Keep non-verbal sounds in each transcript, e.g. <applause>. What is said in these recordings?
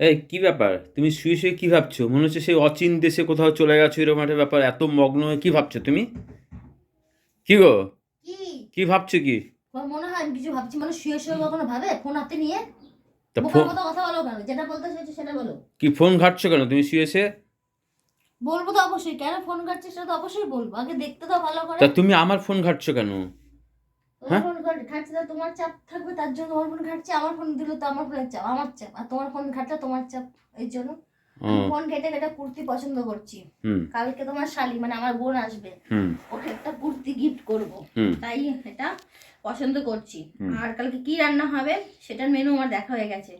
এই কি ব্যাপার? তুমি শুয়ে শুয়ে কি ভাবছ? মনে হচ্ছে সেই অচিন দেশে কোথাও চলে গেছো এরকম একটা ব্যাপার এত মগ্ন হয়ে কি ভাবছ তুমি? কি গো? কি? কি ভাবছ কি? মনে হয় আমি কিছু ভাবছি? মানুষ শুয়ে শুয়ে কখনো ভাবে? ফোন হাতে নিয়ে? তা ফোন কথা বলো কেন? যেটা বলতে চাইছো সেটা বলো। কি ফোন ঘাটছো কেন তুমি শুয়ে শুয়ে? বলব তো অবশ্যই। কেন ফোন সেটা তো অবশ্যই বলব। আগে দেখতে তো ভালো করে। তা তুমি আমার ফোন ঘাটছো কেন? হ্যাঁ? ফোন ঘাটছে তো তোমার চাপ থাকবে তার জন্য ফোন ঘাটছে আমার ফোন দিলে তো আমার ফোনের চাপ আমার চাপ আর তোমার ফোন ঘাটলে তোমার চাপ এই জন্য ফোন ঘেটে ঘেটে কুর্তি পছন্দ করছি। কালকে তোমার শালি মানে আমার বোন আসবে ওকে একটা কুর্তি গিফট করব তাই এটা পছন্দ করছি। আর কালকে কি রান্না হবে সেটার মেনু আমার দেখা হয়ে গেছে।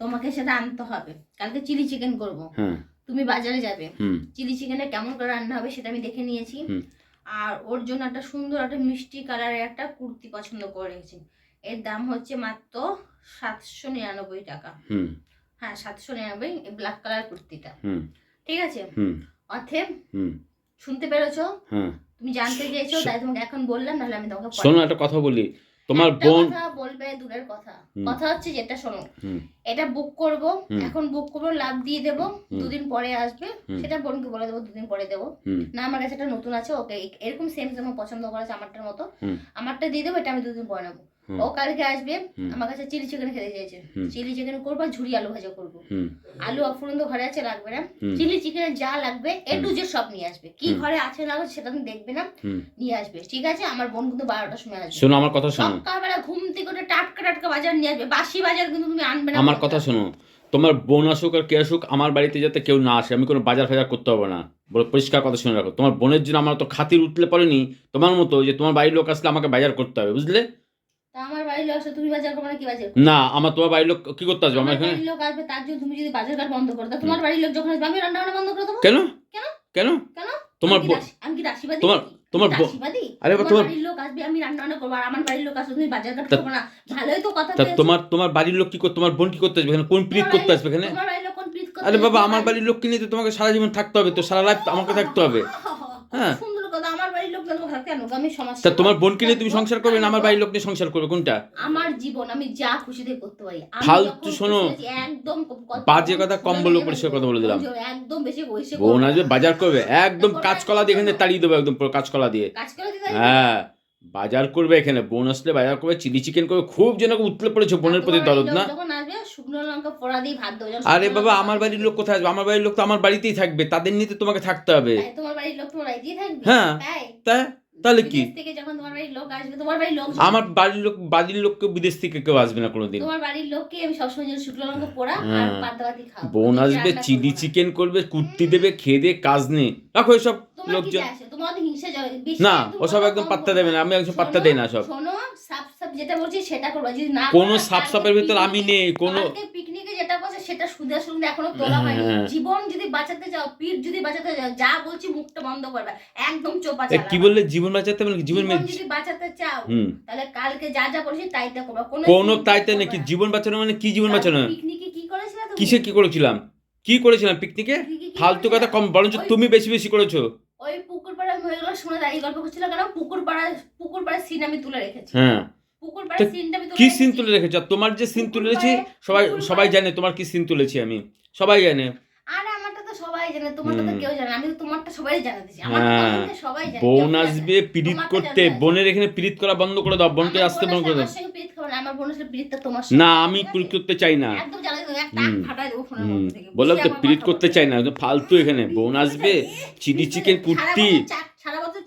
তোমাকে সেটা আনতে হবে। কালকে চিলি চিকেন করব। তুমি বাজারে যাবে। চিলি চিকেনে কেমন করে রান্না হবে সেটা আমি দেখে নিয়েছি। আর ওর জন্য একটা সুন্দর একটা মিষ্টি কালারের একটা কুর্তি পছন্দ করেছি এর দাম হচ্ছে মাত্র সাতশো নিরানব্বই টাকা। হুম। হ্যাঁ সাতশো নিরানব্বই ব্ল্যাক কালার কুর্তিটা। হুম। ঠিক আছে? হুম। অথেব হুম। শুনতে পেরেছ? হ্যাঁ। তুমি জানতে চেয়েছো তাই তোমাকে এখন বললাম নাহলে আমি তোমাকে শোনো একটা কথা বলি। তোমার বোন কথা বলবে দূরের কথা। কথা হচ্ছে যেটা শোনো এটা বুক করব এখন বুক করব লাভ দিয়ে দেব দুদিন পরে আসবে সেটা বোনকে বলে দেবো দুদিন পরে দেবো। না আমার কাছে একটা নতুন আছে ওকে এরকম সেম যেমন পছন্দ করেছে আমারটার মতো। আমারটা দিয়ে দেবো এটা আমি দুদিন পরে নেব। ও কালকে আসবে আমার কাছে চিলি চিকেন খেতে হুম। চিলি চিকেন করব ঝুরি আলু ভাজা করব। আলু অফুরন্ত ঘরে আছে লাগবে না। চিলি চিকেনের যা লাগবে এ। টু জেড সব নিয়ে আসবে। কি ঘরে আছে না সেটা তুমি দেখবে না নিয়ে আসবে। ঠিক আছে? আমার বোন কিন্তু বারোটার সময় আসবে। শোনো আমার কথা শোনো। সকালবেলা ঘুম থেকে উঠে টাটকা টাটকা বাজার নিয়ে আসবে। বাসি বাজার কিন্তু তুমি আনবে না। আমার কথা শোনো তোমার বোন আসুক আর কে আসুক আমার বাড়িতে যাতে কেউ না আসে আমি কোনো বাজার ফাজার করতে হবে না। বলে পরিষ্কার কথা শুনে রাখো। তোমার বোনের জন্য আমার তো খাতির উঠলে পড়েনি তোমার মতো যে তোমার বাড়ির লোক আসলে আমাকে বাজার করতে হবে বুঝলে? বাড়ির লোক আসবে তুমি বাজার করবে না কি বাজার না আমার তোমার বাড়ির লোক কি করতে আসবে? আমার এখানে বাড়ির লোক আসবে তার জন্য তুমি যদি বাজার ঘাট বন্ধ করে দাও তোমার বাড়ির লোক যখন আসবে আমি রান্না বান্না বন্ধ করে দেবো। কেন? কেন? কেন? কেন? তোমার আমি কি রাশিবাদী তোমার- তোমার? আরে বাড়ির লোক আসবে আমি রান্না বান্না করব আর আমার বাড়ির লোক আসবে তুমি বাজার ঘাট তা- না। ভালোই তো কথা তোমার তোমার বাড়ির লোক কি তোমার বোন কি করতে আসবে এখানে? কোন প্রীত করতে আসবে এখানে? তোমার বাড়ির লোক কোন প্রীত করতে আরে বাবা আমার বাড়ির লোককে নিয়ে তো তোমাকে সারা জীবন থাকতে হবে তো সারা লাইফ আমাকে থাকতে হবে। <laughs> হ্যাঁ। সুন্দর কথা আমার বাড়ির লোক না তোমার কেন? আমি সমস্যা তা তোমার বোনকে নিয়ে তুমি সংসার করবে না? আমার বাড়ির লোক নিয়ে সংসার করবে? কোনটা? আমার জীবন আমি যা খুশিতে করতে পারি। আমি ফালতু যখন শোনো। খুশি একদম ক- বাজে কথা কম বলব, পরিষ্কার কথা বলে দিলাম। একদম বেশি বসে বোন আসবে বাজার করবে একদম কাঁচকলা দিয়ে এখানে তাড়িয়ে দেবো একদম পুরো কাঁচকলা দিয়ে। কাজ করে দিতে হ্যাঁ বাজার করবে এখানে বোন আসলে বাজার করবে চিলি চিকেন করবে খুব যেন উতলে পড়েছে বোনের প্রতি দরদ না? যখন আসবে শুকনো লঙ্কা পোড়া দিয়ে ভাত দেবো যখন আরে শুকনো বাবা লঙ্কা আমার বাড়ির লোক কোথায় আসবে? আমার বাড়ির লোক তো আমার বাড়িতেই থাকবে তাদের নিয়ে তো তোমাকে থাকতে হবে। তাই তোমার বাড়ির লোক তোমার থাকবে? হ্যাঁ। তাই? তাই তাহলে কি? বিদেশ থেকে যখন তোমার বাড়ির লোক আসবে তোমার বাড়ির লোক আমার বাড়ির লোক বাড়ির লোককে বিদেশ থেকে কেউ আসবে না কোনোদিন। তোমার বাড়ির লোককে আমি সবসময় যেন শুকনো লঙ্কা পোড়া আর হ্যাঁ। পান্তাবাতি খাও বোন আসবে চিলি চিকেন করবে কুর্তি দেবে খেয়ে দিয়ে কাজ নেই। রাখো এসব লোকজন। না ওসব একদম পাত্তা দেবে না আমি একদম পাত্তা দেই না সব। শোনো সাপ সাপ যেটা বলছি সেটা করবা যদি না কোনো সাপ সাপের ভিতর আমি নেই কোনো কালকে পিকনিকে যেটা করছে সেটা সুদে সুদে এখনও তোলা হয়নি। হ্যাঁ। জীবন যদি বাঁচাতে চাও পিঠ যদি বাঁচাতে চাও যা বলছি মুখটা বন্ধ করবে। একদম চোপা এ, কি বললে? জীবন বাঁচাতে হবে জীবন জীবন যদি বাঁচাতে চাও তাহলে কালকে যা যা করেছি তাইটা করবা। কোনো কোনো তাইতে নাকি জীবন বাঁচানো মানে কি জীবন বাঁচানো? পিকনিকে কি করেছিলে তুমি? কিসে কি করেছিলাম? কি করেছিলাম পিকনিকে? ফালতু কথা কম বরঞ্চ তুমি বেশি বেশি করেছ। ওই পুকুর পাড়া হয়েগুলো শুনে দাঁড়িয়ে গল্প করছিল কেন? পুকুর পাড়া পুকুর পাড়ার সিন আমি তুলে রেখেছি। হ্যাঁ। পুকুর তো সিনটা আমি কি সিন তুলে রেখেছো? তোমার যে সিন তুলেছি সবাই সবাই জানে তোমার কি সিন তুলেছি আমি। সবাই জানে। আরে আমারটা তো সবাই জানে তোমারটা তো কেউ জানে আমি তো তোমারটা সবাই জানা দিছি আমার। সবাই জানে বোন আসবে করতে বোনের এখানে করা বন্ধ করে দাও বোনকে আসতে বন্ধ করে দাও। আমার না, তোমার আমি করতে চাই না। একদম জানাই একটা হুম। ফাটাই দেবো ফোনের হুম। মধ্যে থেকে। বললাম তো করতে চাই না ফালতু এখানে। বোন আসবে চিলি চিকেন কুর্তি।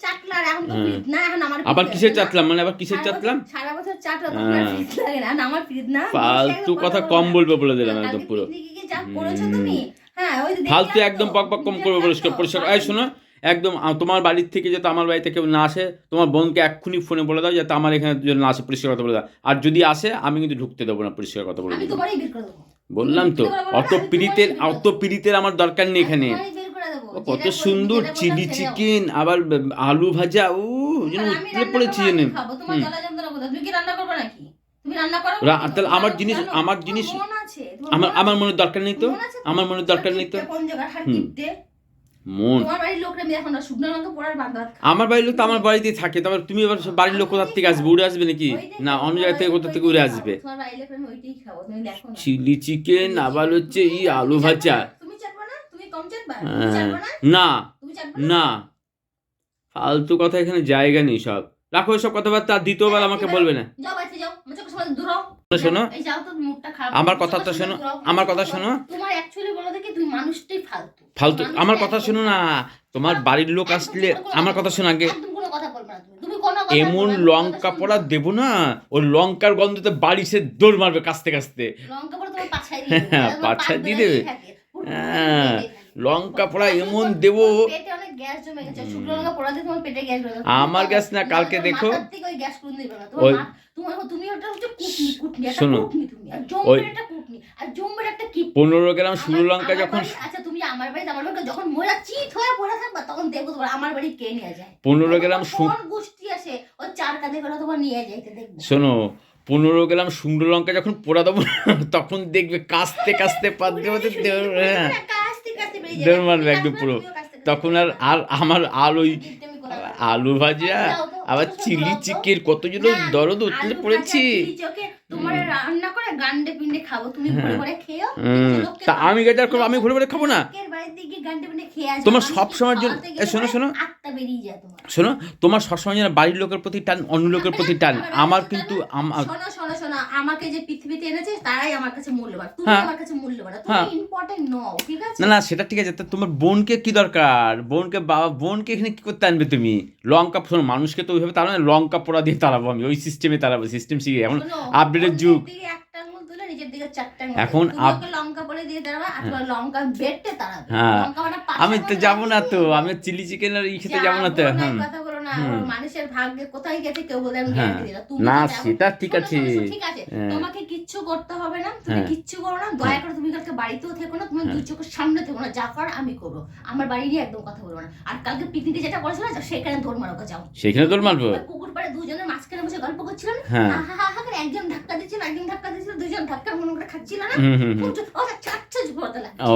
এখন তো হ্যাঁ। প্রীত না, এখন আমার আবার কিসের চাটলাম মানে আবার কিসের চাটলাম সারা বছর চাটলা তখন আর হ্যাঁ। লাগে না, আমার প্রীত না। ফালতু কথা কম বলবে বলে দিলাম একদম পুরো। যা করেছ তুমি, হ্যাঁ, ওই ফালতু একদম পক পক কম করবে পরিষ্কার পরিষ্কার এই শোনো একদম তোমার বাড়ির থেকে যাতে আমার বাড়িতে কেউ না আসে তোমার বোনকে এক্ষুনি ফোনে বলে দাও যাতে আমার এখানে যেন না আসে পরিষ্কার কথা বলে দাও। আর যদি আসে আমি কিন্তু ঢুকতে দেবো না পরিষ্কার কথা বলে। বললাম তো অত করে অত পীড়িতের আমার দরকার নেই এখানে। কত সুন্দর চিলি চিকেন আবার আলু ভাজা ও যেন উতলে পড়েছি যেন তাহলে আমার জিনিস আমার জিনিস আমার আমার? মনে দরকার নেই তো? আমার মনে দরকার নেই তো। মন। আমার বাড়ির লোক তো আমার বাড়িতেই থাকে তারপর তুমি এবার বাড়ির লোক কোথার থেকে আসবে? উড়ে আসবে নাকি? না অন্য জায়গা থেকে কোথা থেকে উড়ে আসবে? চিলি চিকেন আবার হচ্ছে এই আলু ভাজা তুমি চাটবা না তুমি কম চাটবা তুমি হ্যাঁ, চাটবা না? না। না? ফালতু কথা এখানে জায়গা নেই সব। রাখো সব কথাবার্তা আর দ্বিতীয়বার আমাকে বলবে না। শোনো। আমার কথা তো শোনো। আমার কথা শোনো। ফালতু। আমার কথা শোনো না। তোমার বাড়ির লোক আসলে আমার কথা শোনো আগে। এমন লঙ্কা পোড়া। দেবো না। ওই লঙ্কার গন্ধতে বাড়ি সে দৌড় মারবে কাস্তে কাস্তে। পাছায় <laughs> দিয়ে দেবে। হ্যাঁ, লঙ্কা পোড়া এমন দেবো। আমার গ্যাস না, কালকে দেখো। ওই শোনো। ওই- পনেরো গ্রাম আমার- লঙ্কা যখন আচ্ছা পনেরো গ্রাম শোনো পনেরো গ্রাম শুকনো লঙ্কা যখন পোড়া দেবো তখন দেখবে কাস্তে কাস্তে পাত দেবো হ্যাঁ কাস্তে কাস্তে বেরিয়ে যাবে। দেড় মারবে একদম পুরো। তখন আর আর আমার আর ওই। আলু ভাজা আবার চিলি। চিকেন কতজন না, দরদ উতলে পড়েছি ভাজা, চিলি চোখে তোমার রান্না করে গান্ডে পিন্ডে খাব তুমি ঘুরে হ্যাঁ। ঘুরে খেও তা। আমি গেজার করব আমি ঘুরে ঘুরে খাব না। তোমার সব সময়ের জন্য- শোনো, শোনো। শোনো তোমার সবসময় যেন বাড়ির লোকের প্রতি টান অন্য লোকের প্রতি টান <laughs> আমার কিন্তু শোনো শোনো শোনো আমাকে যে পৃথিবীতে এনেছে তারাই আমার কাছে মূল্যবান তুমি হ্যাঁ। আমার কাছে মূল্যবান হ্যাঁ। তুমি ইম্পর্টেন্ট নও ঠিক আছে না না সেটা ঠিক আছে তোমার বোনকে কি দরকার বোনকে বাবা বোনকে এখানে কি করতে আনবে তুমি লঙ্কা শোনো মানুষকে তো ওইভাবে তারা লঙ্কা পোড়া দিয়ে তাড়াবো আমি ওই সিস্টেমে তাড়াবো সিস্টেম শিখে এখন আপডেটের যুগ। এখন হ্যাঁ। আমি তো যাব না তো আমি চিলি চিকেন আর ই খেতে যাব না তো বলো না, মানুষের ভাগ্যে কোথায় গেছে কেউ বলে আমি হ্যাঁ। গ্যারান্টি দিলাম তুমি না সেটা ঠিক আছে। ঠিক আছে হ্যাঁ। তোমাকে কিচ্ছু করতে হবে না তুমি হ্যাঁ। কিচ্ছু করো না দয়া করে তুমি কালকে বাড়িতেও থেকো না তুমি দুই চোখের সামনে থেকো না যা কর আমি করব। আমার বাড়ি নিয়ে একদম কথা বলব না। আর কালকে পিকনিকে যেটা করেছিল না সেখানে দৌড় মারো যাও। সেখানে তোর মারবো? পুকুর পাড়ে দুজনের মাঝখানে বসে গল্প করছিল না? হ্যাঁ। হা হা হা করে একজন ধাক্কা দিচ্ছিল একজন ধাক্কা দিচ্ছিল দুজন ধাক্কা মনে করে খাচ্ছিল না? ও আচ্ছা আচ্ছা ও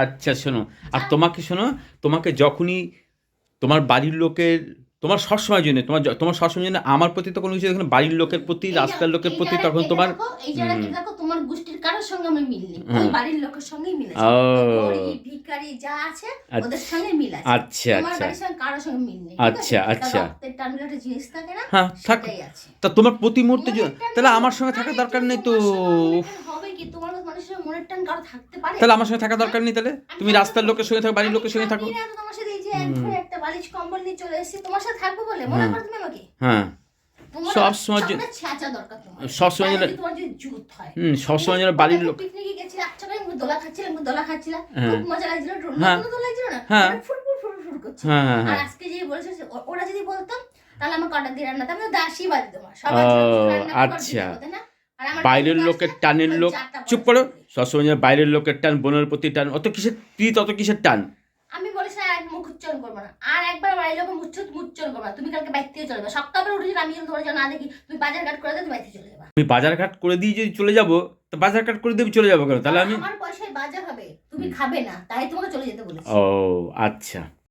আচ্ছা শোনো। আর তোমাকে শোনো তোমাকে যখনই তোমার বাড়ির লোকের তোমার সবসময় জন্য তোমার তোমার সবসময় জন্য আমার প্রতি তো কোনো কিছু যখন বাড়ির লোকের প্রতি রাস্তার লোকের প্রতি তখন তোমার এই। দেখো তোমার গোষ্ঠীর কারোর সঙ্গে আমি ওই বাড়ির লোকের সঙ্গেই মিলেছে। ও। গরিব ভিখারি যা আছে আচ্ছা। ওদের সঙ্গে মিল আছে আচ্ছা আচ্ছা। বাড়ির সঙ্গে কারোর সঙ্গে মিল নেই আচ্ছা, আচ্ছা। জিনিস থাকে না হ্যাঁ থাক। তা তোমার প্রতি মুহূর্তে তাহলে আমার সঙ্গে থাকার দরকার নেই তো তোমার সঙ্গে মনের উফ, টান হবে কি তোমার মানুষের মনের টান কারও থাকতে পারে? তাহলে আমার সঙ্গে থাকার দরকার নেই তাহলে? তুমি রাস্তার লোকের সঙ্গে থাকো বাড়ির লোকের সঙ্গে থাকো থাকি। তোমার সাথে এই যে এক হুম। ঘরে একটা বালিশ কম্বল নিয়ে চলে এসেছি। তোমার সাথে থাকব বলে? মনে হ্যাঁ। করো তুমি আমাকে? যেন- হুম সবসময় যেন বাড়ির লোক আচ্ছা। বাইরের লোকের টানের লোক চুপ করো। সবসময় যেন বাইরের লোকের টান বোনের প্রতি টান। অত কিসের প্রীত অত কিসের টান আমি বলেছি আর এক মুখ উচ্চারণ করব না। আর একবার বাড়ির লোক মুচ্ছ উচ্চারণ করব তুমি কালকে থেকে চলে যাবে। সকালবেলা উঠে যদি আমি ধরে তোমার না দেখি তুমি বাজার ঘাট করে দেবে তুমি চলে যাবে। আমি বাজার ঘাট করে দিয়ে যদি চলে যাব তো বাজার ঘাট করে দিয়ে চলে যাব কেন? তাহলে আমি আমার পয়সায় বাজার হবে। তুমি খাবে না তাই তোমাকে চলে যেতে বলেছি। ও আচ্ছা।